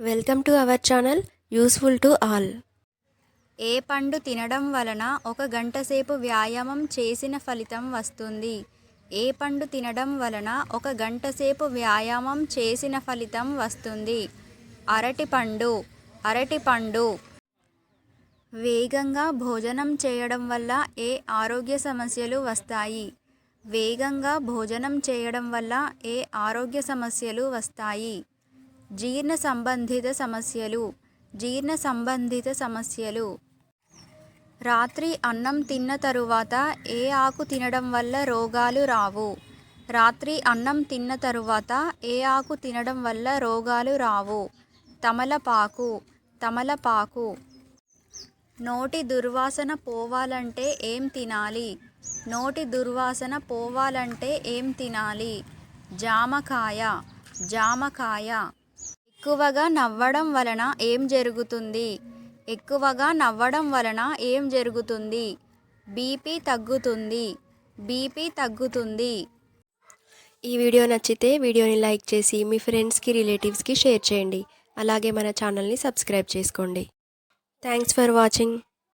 Welcome to our channel useful to all ఏ పండు తినడం వలన ఒక గంట సేపు వ్యాయామం చేసిన ఫలితం వస్తుంది. ఏ పండు తినడం వలన ఒక గంట సేపు వ్యాయామం చేసిన ఫలితం వస్తుంది. అరటి పండు అరటి పండు. వేగంగా భోజనం చేయడం వల్ల ఏ ఆరోగ్య సమస్యలు వస్తాయి? వేగంగా భోజనం చేయడం వల్ల ఏ ఆరోగ్య సమస్యలు వస్తాయి? జీర్ణ సంబంధిత సమస్యలు జీర్ణ సంబంధిత సమస్యలు. రాత్రి అన్నం తిన్న తరువాత ఏ ఆకు తినడం వల్ల రోగాలు రావు? రాత్రి అన్నం తిన్న తరువాత ఏ ఆకు తినడం వల్ల రోగాలు రావు? తమలపాకు తమలపాకు. నోటి దుర్వాసన పోవాలంటే ఏం తినాలి? నోటి దుర్వాసన పోవాలంటే ఏం తినాలి? జామకాయ జామకాయ. ఎక్కువగా నవ్వడం వలన ఏం జరుగుతుంది? ఎక్కువగా నవ్వడం వలన ఏం జరుగుతుంది? బీపీ తగ్గుతుంది. బీపీ తగ్గుతుంది. ఈ వీడియో నచ్చితే వీడియోని లైక్ చేసి మీ ఫ్రెండ్స్కి రిలేటివ్స్కి షేర్ చేయండి. అలాగే మన ఛానల్ని సబ్స్క్రైబ్ చేసుకోండి. Thanks for watching.